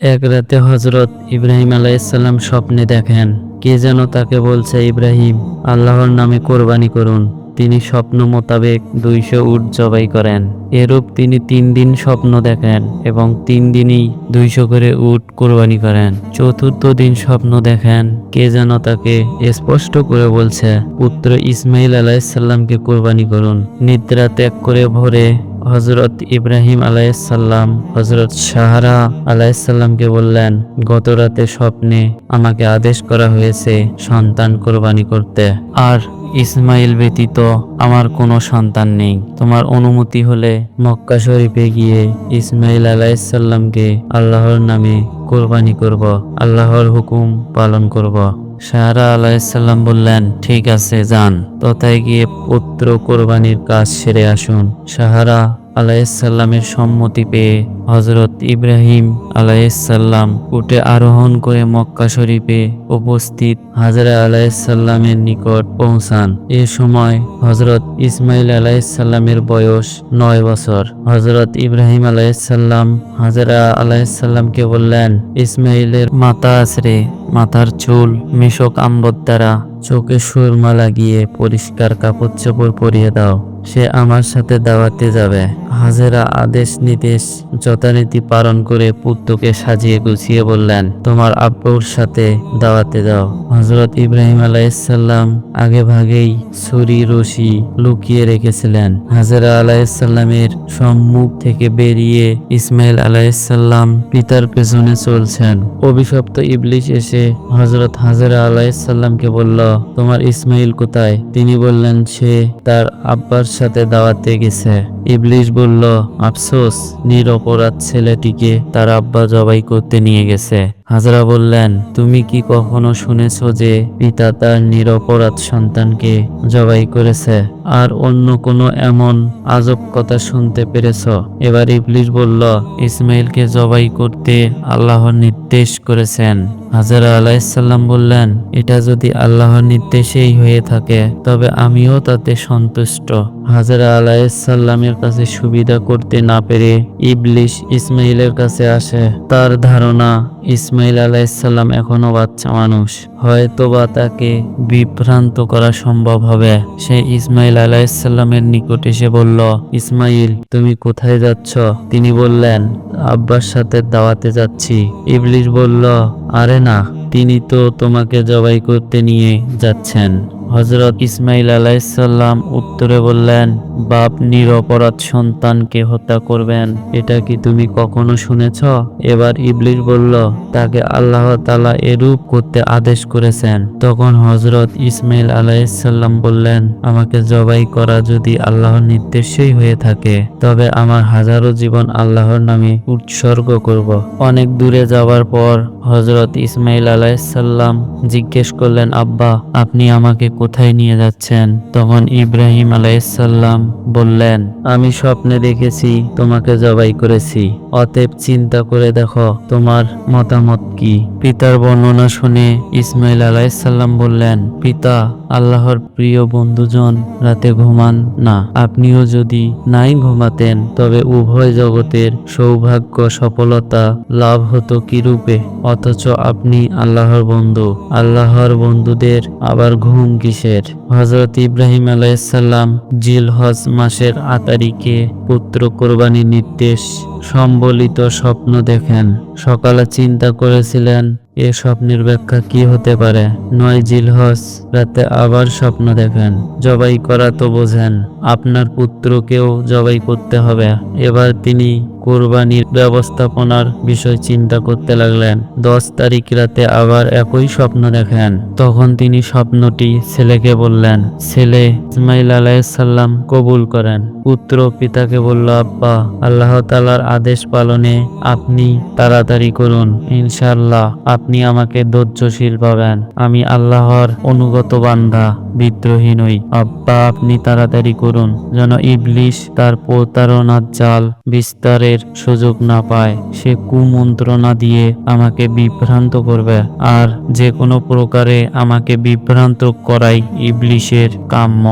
এক রাতে হজরত ইব্রাহিম আলাইসাল্লাম স্বপ্নে দেখেন, কে যেন তাকে বলছে, ইব্রাহিম, আল্লাহর নামে কোরবানি করুন। তিনি স্বপ্ন মোতাবেক দুইশো উট জবাই করেন। এরূপ তিনি তিন দিন স্বপ্ন দেখেন এবং তিন দিনই দুইশো করে উট কোরবানি করেন। চতুর্থ দিন স্বপ্ন দেখেন, কে যেন তাকে স্পষ্ট করে বলছে, পুত্র ইসমাইল আলাইসাল্লামকে কোরবানি করুন। নিদ্রা ত্যাগ করে ভোরে হজরত ইব্রাহিম আলাইসাল্লাম হজরত সাহারা আলাইসাল্লামকে বললেন, গত রাতে স্বপ্নে আমাকে আদেশ করা হয়েছে সন্তান কোরবানি করতে। আর ইসমাইল ব্যতীত আমার কোনো সন্তান নেই। তোমার অনুমতি হলে মক্কা শরীফে গিয়ে ইসমাইল আলাইসাল্লামকে আল্লাহর নামে কোরবানি করব, আল্লাহর হুকুম পালন করব। সাহারা আলাইসাল্লাম বললেন, ঠিক আছে, যান। তথায় গিয়ে পুত্র কোরবানির কাজ সেরে আসুন। সাহারা আলাইসাল্লামের সম্মতি পেয়ে হজরত ইব্রাহিম আলাইসাল্লাম উঠে আরোহণ করে মক্কা শরীফে উপস্থিত হাজরা আলাইসাল্লামের নিকট পৌঁছান। এ সময় হজরত ইসমাইল আলাইসাল্লামের বয়স নয় বছর। হজরত ইব্রাহিম আলাইসাল্লাম হাজরা আলাইসাল্লামকে বললেন ইসমাইলের মাথা আছড়ে, মাথার চুল, মিশক আম্বর দ্বারা চোখে সুরমা লাগিয়ে পরিষ্কার কাপড় চোপড় পরিয়ে দাও। সে আমার সাথে দাওয়াতে যাবে। হাজেরা আদেশ নির্দেশ যথারীতি পালন করে পুত্রকে সাজিয়ে গুছিয়ে বললেন, তোমার আব্বুর সাথে দাওয়াতে যাও। হজরত ইব্রাহিম আলাইসাল্লাম আগে ভাগেই ছুরি, রশি লুকিয়ে রেখেছিলেন। হাজেরা আলাইসাল্লামের সম্মুখ থেকে বেরিয়ে ইসমাইল আলাইসাল্লাম পিতার পেছনে চলছেন। অভিশপ্ত ইবলিশ এসে হজরত হাজেরা আলাইসাল্লামকে বলল, তোমার ইসমাইল কোথায়? তিনি বললেন, সে তার আব্বার সাথে দাওয়াতে গেছে। ইবলিশ বলল, আফসোস, নিরপরাধ ছেলেটিকে তার আব্বা জবাই করতে নিয়ে গেছে। হাজরা বললেন, তুমি কি কখনো শুনেছ যে পিতা তার নিরপরাধ সন্তানকে জবাই করেছে? আর অন্য কোনো এমন আজব কথা শুনতে পেরেছ? এবার ইবলিশ বলল, ইসমাইলকে জবাই করতে আল্লাহর নির্দেশ করেছেন। হাজারা আলাইসাল্লাম বললেন, এটা যদি আল্লাহর নির্দেশেই হয়ে থাকে, তবে আমিও তাতে সন্তুষ্ট। হাজারা আলাইসাল্লামের কাছে সুবিধা করতে না পেরে ইবলিশ ইসমাইলের কাছে আসে। তার ধারণা, ইসমাইল আলাইসাল্লাম এখনও বাচ্চা মানুষ। হয়তোবা তাকে বিভ্রান্ত করা সম্ভব হবে। সে ইসমাইল আলাইসাল্লামের নিকট এসে বলল, ইসমাইল, তুমি কোথায় যাচ্ছ? তিনি বললেন, আব্বার সাথে দাওয়াতে যাচ্ছি। ইবলিশ বলল, আরে না, তিনি তো তোমাকে জবাই করতে নিয়ে যাচ্ছেন। হজরত ইসমাইল আলাইসাল্লাম উত্তরে বললেন, বাপ নিরপরাধ সন্তানকে হত্যা করবেন। এটা কি তুমি কখনো শুনেছ? এবার ইবলিশ বলল, তাকে আল্লাহ তালা এরূপ করতে আদেশ করেছেন। তখন হজরত ইসমাইল আলাইসাল্লাম বললেন, আমাকে জবাই করা যদি আল্লাহর নির্দেশেই হয়ে থাকে, তবে আমার হাজারো জীবন আল্লাহর নামে উৎসর্গ করব। অনেক দূরে যাওয়ার পর হজরত ইসমাইল আলাইসাল্লাম জিজ্ঞেস করলেন, আব্বা, আপনি আমাকে কোথায় নিয়ে যাচ্ছেন? তখন ইব্রাহিম আলাইসাল্লাম বললেন, আমি স্বপ্নে দেখেছি, তোমাকে জবাই করেছি। অতএব চিন্তা করে দেখো, তোমার মতামত কি? পিতার বর্ণনা শুনে ইসমাইল আলাইসাল্লাম বললেন, পিতা, আল্লাহর প্রিয় বন্ধুজন রাতে ঘুমান না। আপনিও যদি নাই ঘুমাতেন, তবে উভয় জগতের সৌভাগ্য, সফলতা লাভ হতো কিরূপে? অথচ আপনি আল্লাহর বন্ধু। আল্লাহর বন্ধুদের আবার ঘুম কিসের হজরত ইব্রাহিম আলাইসাল্লাম জিল হজ মাসের আতারিকে পুত্র কোরবানির নির্দেশ সম্বলিত স্বপ্ন দেখেন। সকালে চিন্তা করেছিলেন, এ স্বপ্নের ব্যাখ্যা কি হতে পারে? নয় জিলহজ রাতে আবার স্বপ্ন দেখেন। জবাই করা তো বোঝেন, আপনার পুত্রকেও জবাই করতে হবে। এবার তিনি কোরবানির ব্যবস্থাপনার বিষয় চিন্তা করতে লাগলেন। দশ তারিখ রাতে আবার একই স্বপ্ন দেখেন। তখন তিনি স্বপ্নটি ছেলেকে বললেন, ছেলে ইসমাইল আলাইসাল্লাম কবুল করেন। পুত্র পিতাকে বলল, আব্বা, আল্লাহ তালার আদেশ পালনে আপনি তাড়াতাড়ি করুন। ইনশাল্লাহ আপনি আমাকে ধৈর্যশীল পাবেন। আমি আল্লাহর অনুগত বান্ধা বিদ্রোহী নই। আব্বা, আপনি তাড়াতাড়ি করুন। যেন ইবলিশ তার প্রতারণার জাল বিস্তারের সুযোগ না পায়, সে কুমন্ত্রণা দিয়ে আমাকে বিভ্রান্ত করবে। আর যে কোনো প্রকারে আমাকে বিভ্রান্ত করাই ইবলিশের কাম্য।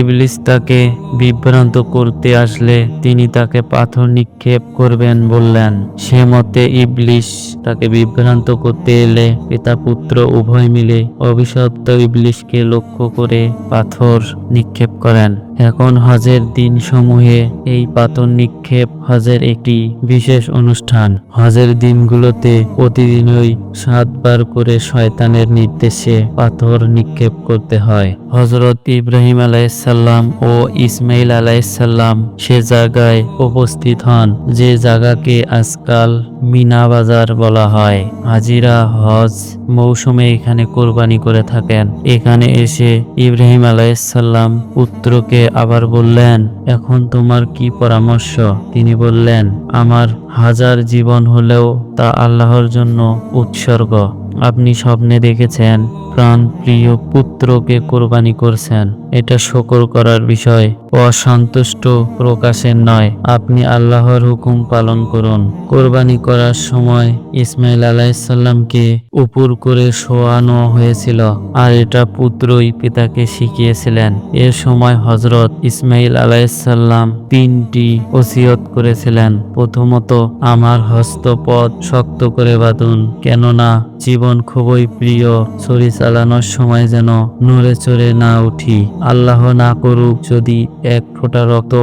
ইবলিশ তাকে বিভ্রান্ত করতে আসলে তিনি তাকে পাথর নিক্ষেপ করবেন বললেন। সে মতে ইবলিশ তাকে বিভ্রান্ত করতে এলে পিতা পুত্র উভয় মিলে অভিশপ্ত ইবলিশকে লক্ষ্য করে পাথর নিক্ষেপ করেন। এখন হজের দিন সমূহে এই পাথর নিক্ষেপ হজের একটি বিশেষ অনুষ্ঠান। হজের দিনগুলোতে প্রতিদিনই সাতবার করে শয়তানের নির্দেশে পাথর নিক্ষেপ করতে হয়। হজরত ইব্রাহিম আলাইসাল্লাম ও ইসমাইল আলাইসাল্লাম সে জায়গায় উপস্থিত হন, যে জায়গাকে আজকাল মিনা বাজার বলা হয়। হাজিরা হজ মৌসুমে এখানে কোরবানি করে থাকেন। এখানে এসে ইব্রাহিম আলাইসাল্লাম পুত্রকে আবার বললেন, এখন তোমার কি পরামর্শ? তিনি বললেন, আমার হাজার জীবন হলেও তা আল্লাহর জন্য উৎসর্গ। আপনি স্বপ্নে দেখেছেন প্রাণ প্রিয় পুত্রকে কোরবানি করছেন। এটা শকর করার বিষয়। অসন্তুষ্ট প্রকাশের নয়। আপনি আল্লাহর হুকুম পালন করুন। কোরবানি করার সময় ইসমাইল আলাইসাল্লামকে উপর করে শোয়ানো হয়েছিল। আর এটা পুত্রই পিতাকে শিখিয়েছিলেন। এর সময় হজরত ইসমাইল আলাইসাল্লাম তিনটি ওসিয়ত করেছিলেন। প্রথমত, আমার হস্তপদ শক্ত করে বাঁধুন। কেননা, জীবন খুবই প্রিয়। ছড়ি চালানোর সময় যেন নড়ে চড়ে না উঠি। আল্লাহ না করুক যদি এক ফোঁটা রক্ত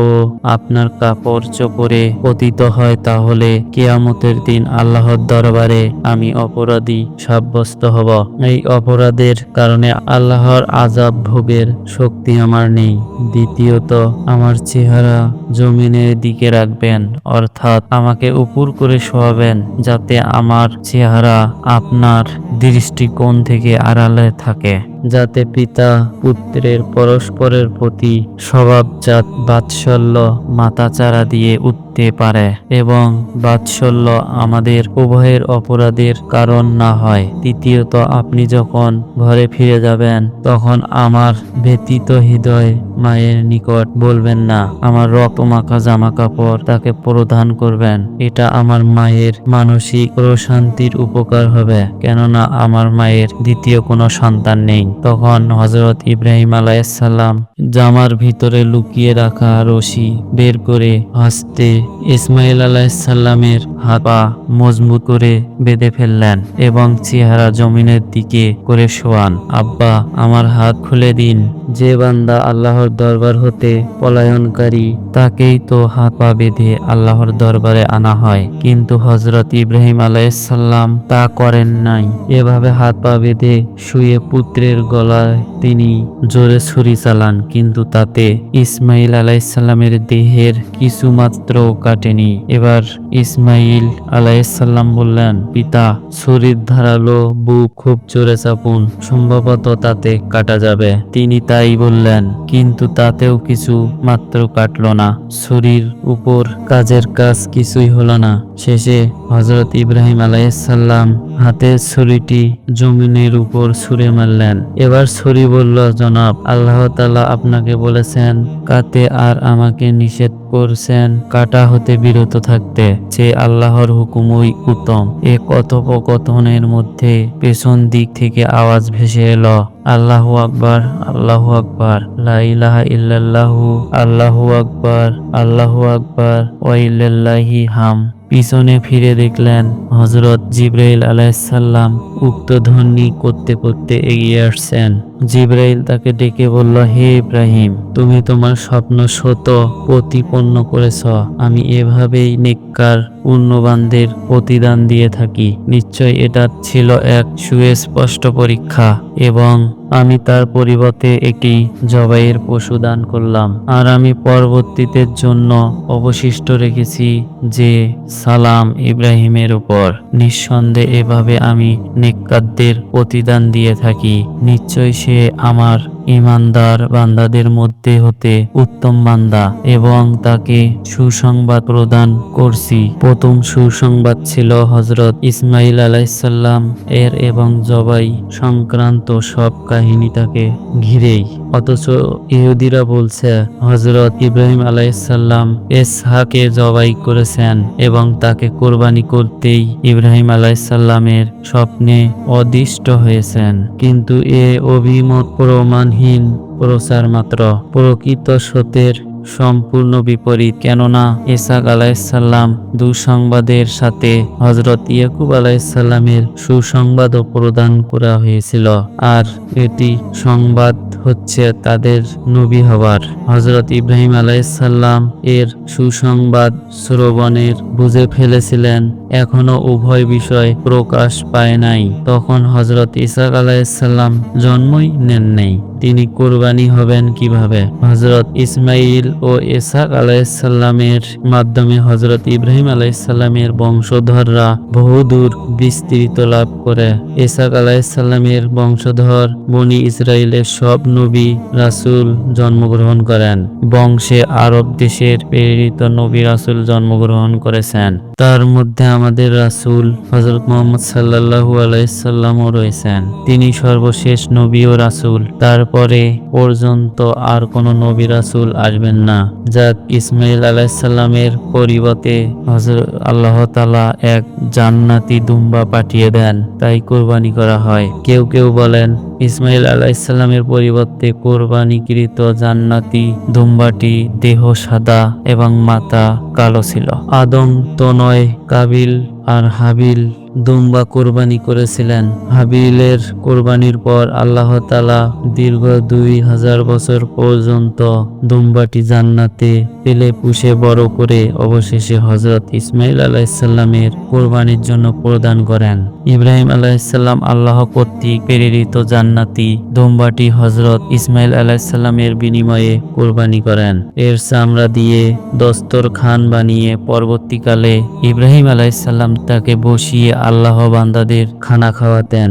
আপনার কাপড় চোপড়ে পতিত হয় তাহলে কেয়ামতের দিন আল্লাহর দরবারে আমি অপরাধী সাব্যস্ত হব। এই অপরাধের কারণে আল্লাহর আজাব ভোগের শক্তি আমার নেই। দ্বিতীয়ত, আমার চেহারা জমিনের দিকে রাখবেন, অর্থাৎ আমাকে উপর করে শোয়াবেন, যাতে আমার চেহারা আপনার দৃষ্টিকোণ থেকে আড়ালে থাকে। যাতে পিতা পুত্রের পরস্পরের প্রতি স্বভাবজাত বাৎসল্য মাথাচাড়া দিয়ে উঠতে পারে এবং বাৎসল্য আমাদের উভয়ের অপরাধের কারণ না হয়। তৃতীয়ত আপনি যখন ঘরে ফিরে যাবেন, তখন আমার ব্যতীত হৃদয় মায়ের নিকট বলবেন না, আমার রক্ত মাখা জামা কাপড় তাকে প্রদান করবেন। এটা আমার মায়ের মানসিক প্রশান্তির উপকার হবে, কেননা আমার মায়ের দ্বিতীয় কোনো সন্তান নেই। তখন হজরত ইব্রাহিম আলাইসাল্লাম জামার ভিতরে লুকিয়ে রাখা রশি বের করে হাসতে ইসমাইল আলাইসাল্লামের হাত পা মজবুত করে বেঁধে ফেললেন এবং চেহারা জমিনের দিকে করে শোয়ান। আব্বা, আমার হাত খুলে দিন। যে বান্দা আল্লাহর দরবার হতে পলায়নকারী, তাকেই তো হাত পা বেঁধে আল্লাহর দরবারে আনা হয়। কিন্তু হজরত ইব্রাহিম আলাইসাল্লাম তা করেন নাই। এভাবে হাত পা বেঁধে শুয়ে পুত্রের গলায় তিনি জোরে ছুরি চালান, কিন্তু তাতে ইসমাইল আলাইসাল্লামের দেহের কিছু মাত্র কাটেনি। এবার ইসমাইল আলাইসাল্লাম বললেন, পিতা, ছুরির ধারালো বুক খুব জোরে চাপুন, সম্ভবত তাতে কাটা যাবে। তিনি তাই বললেন, কিন্তু তাতেও কিছু মাত্র কাটলো না। ছুরির উপর কাজের কাজ কিছুই হলো না। শেষে হজরত ইব্রাহিম আলাইসাল্লাম হাতের ছুরিটি জমিনের উপর ছুঁড়ে মারলেন। এবার ছুরি বলল, জনাব, আল্লাহ তালা আপনাকে বলেছেন, কাতে আর আমাকে নিষেধ করছেন, কাটা হতে বিরত থাকতে। সে আল্লাহর হুকুমই উত্তম। এ কথোপকথনের মধ্যে পেছন দিক থেকে আওয়াজ ভেসে এলো, আল্লাহু আকবর আল্লাহু আকবর লাইলাহা ইল্লাল্লাহু, আল্লাহু আকবার আল্লাহু আকবার, ওয়াইলাল্লাহি হাম। পিছনে ফিরে দেখলেন হজরত জিব্রাইল আলাইসাল্লাম উক্ত ধ্বনি করতে করতে এগিয়ে আসছেন। জিব্রাইল তাকে ডেকে বলল, হে ইব্রাহিম, তুমি তোমার স্বপ্ন শত প্রতিপন্ন করেছ। আমি এভাবেই নেককার পূর্ণবানদের প্রতিদান দিয়ে থাকি। নিশ্চয় এটা ছিল এক সুস্পষ্ট পরীক্ষা এবং আমি তার পরিবর্তে একটি জবাইয়ের পশু দান করলাম। আর আমি পরবর্তীতে জন্য অবশিষ্ট রেখেছি যে সালাম ইব্রাহিমের উপর। নিঃসন্দেহে এভাবে আমি নেককারদের প্রতিদান দিয়ে থাকি। নিশ্চয় সে আমার ইমানদার বান্দাদের মধ্যে হতে উত্তম বান্দা এবং তাকে সুসংবাদ প্রদান করছি। প্রথম সুসংবাদ ছিল হজরত ইসমাইল আলাইসাল্লাম এর এবং জবাই সংক্রান্ত সব কাহিনী তাকে ঘিরেই। অথচ ইহুদিরা বলছে হজরত ইব্রাহিম আলাইসাল্লাম এসহাকে জবাই করেছেন এবং তাকে কোরবানি করতেই ইব্রাহিম আলাইসাল্লামের স্বপ্নে অদৃষ্ট হয়েছেন। কিন্তু এ অভিমত প্রমাণহীন প্রচার মাত্র প্রকৃত সত্যের সম্পূর্ণ বিপরীত। কেননা ইসাক আলাইসাল্লাম দুঃসংবাদের সাথে হজরত ইয়াকুব আলাইসাল্লামের সুসংবাদও প্রদান করা হয়েছিল। আর এটি সংবাদ হচ্ছে তাদের নবী হবার হজরত ইব্রাহিম আলাইসাল্লাম এর সুসংবাদ শ্রবণের বুঝে ফেলেছিলেন, এখনও উভয় বিষয় প্রকাশ পায় নাই। তখন হজরত ইসাক আলাইসাল্লাম জন্মই নেন নেই। তিনি কোরবানি হবেন কীভাবে? হজরত ইসমাইল ও ইসাক আলাইসাল্লামের মাধ্যমে হজরত ইব্রাহিম আলাইসাল্লামের বংশধররা বহুদূর বিস্তৃত লাভ করে। ইসাক আলাইসাল্লামের বংশধর বনি ইসরায়েলের সব নবী রাসূল জন্মগ্রহণ করেন। বংশে আরব দেশের প্রেরিত নবী রাসুল জন্মগ্রহণ করেছেন। তার মধ্যে আমাদের রাসূল হজরত মোহাম্মদ সাল্লাল্লাহু আলাইসাল্লামও রয়েছেন। তিনি সর্বশেষ নবী ও রাসূল। তারপরে পর্যন্ত আর কোনো নবী রাসুল আসবেন না। যাক ইসমাইল আলাইসাল্লামের পরিবর্তে হজর আল্লাহ তালা এক জান্নাতি দুম্বা পাঠিয়ে দেন। তাই কোরবানি করা হয়। কেউ কেউ বলেন ইসমাইল আলাইসাল্লামের পরিবর্তে কোরবানিকৃত জান্নাতি দুম্বাটি দেহ সাদা এবং মাথা কালো ছিল। আদম তনয় কাবিল আর হাবিল দুম্বা কোরবানি করেছিলেন। হাবিলের কোরবানির পর আল্লাহ তালা দীর্ঘ দুই হাজার বছর পর্যন্ত দুম্বাটি জান্নাতে পেলে পুষে বড় করে অবশেষে হজরত ইসমাইল আলাইসাল্লামের কোরবানির জন্য প্রদান করেন। ইব্রাহিম আলাইসাল্লাম আল্লাহ কর্তৃক প্রেরিত জান্নাতি দোম্বাটি হজরত ইসমাইল আলাইসাল্লামের বিনিময়ে কোরবানি করেন। এর চামড়া দিয়ে দস্তর খান বানিয়ে পরবর্তীকালে ইব্রাহিম আলাইসাল্লাম তাকে বসিয়ে আল্লাহ বান্দাদের খানা খাওয়াতেন।